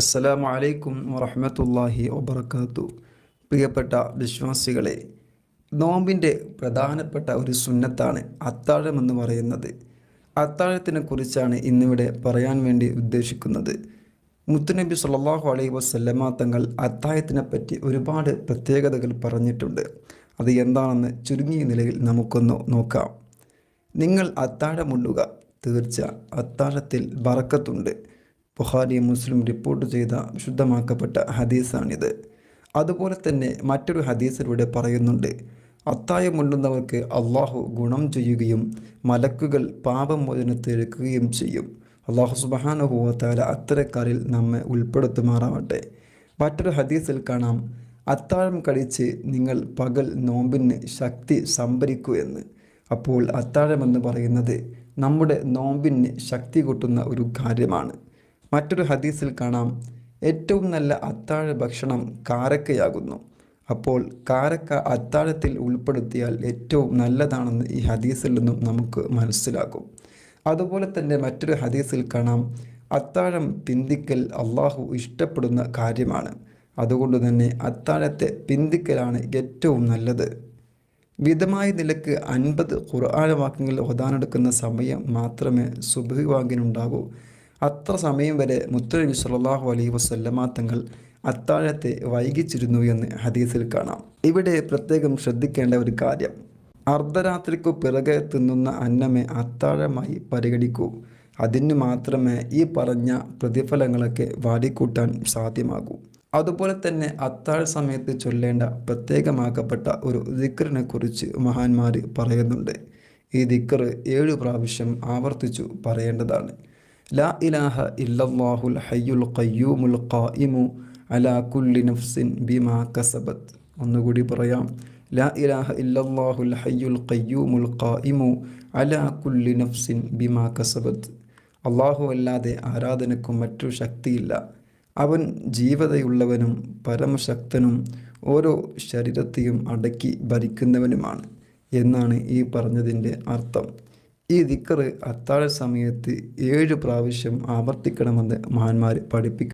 അസ്സലാമു അലൈക്കും വറഹമത്തല്ലാഹി വബർക്കാത്തു പ്രിയപ്പെട്ട വിശ്വാസികളെ നോമ്പിന്റെ പ്രധാനപ്പെട്ട ഒരു സുന്നത്താണ് അത്താഴം എന്ന് പറയുന്നത്. അത്താഴത്തിനെ കുറിച്ചാണ് ഇന്നിവിടെ പറയാൻ വേണ്ടി ഉദ്ദേശിക്കുന്നത്. മുത്തുനബി സല്ലാഹു അലൈഹി വസല്ലമ തങ്ങൾ അത്താഴത്തിനെ പറ്റി ഒരുപാട് പ്രത്യേകതകൾ പറഞ്ഞിട്ടുണ്ട്. അത് എന്താണെന്ന് ചുരുങ്ങിയ നിലയിൽ നമുക്കൊന്ന് നോക്കാം. നിങ്ങൾ അത്താഴമുണ്ടുക തീർച്ച അത്താഴത്തിൽ ബറക്കത്തുണ്ട്. ബുഹാരി മുസ്ലിം റിപ്പോർട്ട് ചെയ്ത വിശുദ്ധമാക്കപ്പെട്ട ഹദീസാണിത്. അതുപോലെ തന്നെ മറ്റൊരു ഹദീസിലൂടെ പറയുന്നുണ്ട്. അത്തായം കൊണ്ടുന്നവർക്ക് അള്ളാഹു ഗുണം ചെയ്യുകയും മലക്കുകൾ പാപമോചനത്തിലെക്കുകയും ചെയ്യും. അള്ളാഹു സുബാനുഭവത്താല അത്തരക്കാരിൽ നമ്മെ ഉൾപ്പെടുത്തുമാറാവട്ടെ. മറ്റൊരു ഹദീസിൽ കാണാം. അത്താഴം കഴിച്ച് നിങ്ങൾ പകൽ നോമ്പിന് ശക്തി സംഭരിക്കൂ എന്ന്. അപ്പോൾ അത്താഴമെന്ന് പറയുന്നത് നമ്മുടെ നോമ്പിന് ശക്തി കൂട്ടുന്ന ഒരു കാര്യമാണ്. മറ്റൊരു ഹദീസിൽ കാണാം. ഏറ്റവും നല്ല അത്താഴ ഭക്ഷണം കാരക്കയാകുന്നു. അപ്പോൾ കാരക്ക അത്താഴത്തിൽ ഉൾപ്പെടുത്തിയാൽ ഏറ്റവും നല്ലതാണെന്ന് ഈ ഹദീസിൽ നിന്നും നമുക്ക് മനസ്സിലാകും. അതുപോലെ തന്നെ മറ്റൊരു ഹദീസിൽ കാണാം. അത്താഴം പിന്തിക്കൽ അള്ളാഹു ഇഷ്ടപ്പെടുന്ന കാര്യമാണ്. അതുകൊണ്ട് തന്നെ അത്താഴത്തെ പിന്തിക്കലാണ് ഏറ്റവും നല്ലത്. വിധമായ നിലയ്ക്ക് അൻപത് ഖുർആാന വാക്യങ്ങൾ ഓതാനെടുക്കുന്ന സമയം മാത്രമേ സുബഹി വാങ്ങിനുണ്ടാകൂ അത്ര സമയം വരെ മുത്തലബി സല്ലാഹു അലൈഹി വസല്ലമ തങ്ങൾ അത്താഴത്തെ വൈകിച്ചിരുന്നു എന്ന് ഹദീസിൽ കാണാം. ഇവിടെ പ്രത്യേകം ശ്രദ്ധിക്കേണ്ട ഒരു കാര്യം. അർദ്ധരാത്രിക്കു പിറകെ തിന്നുന്ന അന്നമേ അത്താഴമായി പരിഗണിക്കൂ. അതിനു മാത്രമേ ഈ പറഞ്ഞ പ്രതിഫലങ്ങളൊക്കെ വാരിക്കൂട്ടാൻ സാധ്യമാകൂ. അതുപോലെ തന്നെ അത്താഴ സമയത്ത് ചൊല്ലേണ്ട പ്രത്യേകമാക്കപ്പെട്ട ഒരു ദിക്കറിനെ കുറിച്ച് മഹാന്മാർ പറയുന്നുണ്ട്. ഈ ദിക്കർ ഏഴു പ്രാവശ്യം ആവർത്തിച്ചു പറയേണ്ടതാണ്. ലാ ഇലാഹ ഇല്ലല്ലാഹുൽ ഹയ്യുൽ ഖയ്യൂമുൽ ഖായിമു അലാ കുല്ലി നഫ്സിൻ ബിമാ കസബത്ത് ഒന്നുകൂടി പറയാം. ലാ ഇലാഹ ഇല്ലല്ലാഹുൽ ഹയ്യുൽ ഖയ്യൂമുൽ ഖായിമു അലാ കുല്ലി നഫ്സിൻ ബിമാ കസബത്ത് അള്ളാഹു അല്ലാതെ ആരാധനക്കും മറ്റു ശക്തിയില്ല. അവൻ ജീവതയുള്ളവനും പരമശക്തനും ഓരോ ശരീരത്തെയും അടക്കി ഭരിക്കുന്നവനുമാണ് എന്നാണ് ഈ പറഞ്ഞതിന്റെ അർത്ഥം. ഈ ദിക്കറ് അത്താഴ സമയത്ത് ഏഴ് പ്രാവശ്യം ആവർത്തിക്കണമെന്ന് മഹാന്മാർ പഠിപ്പിക്കും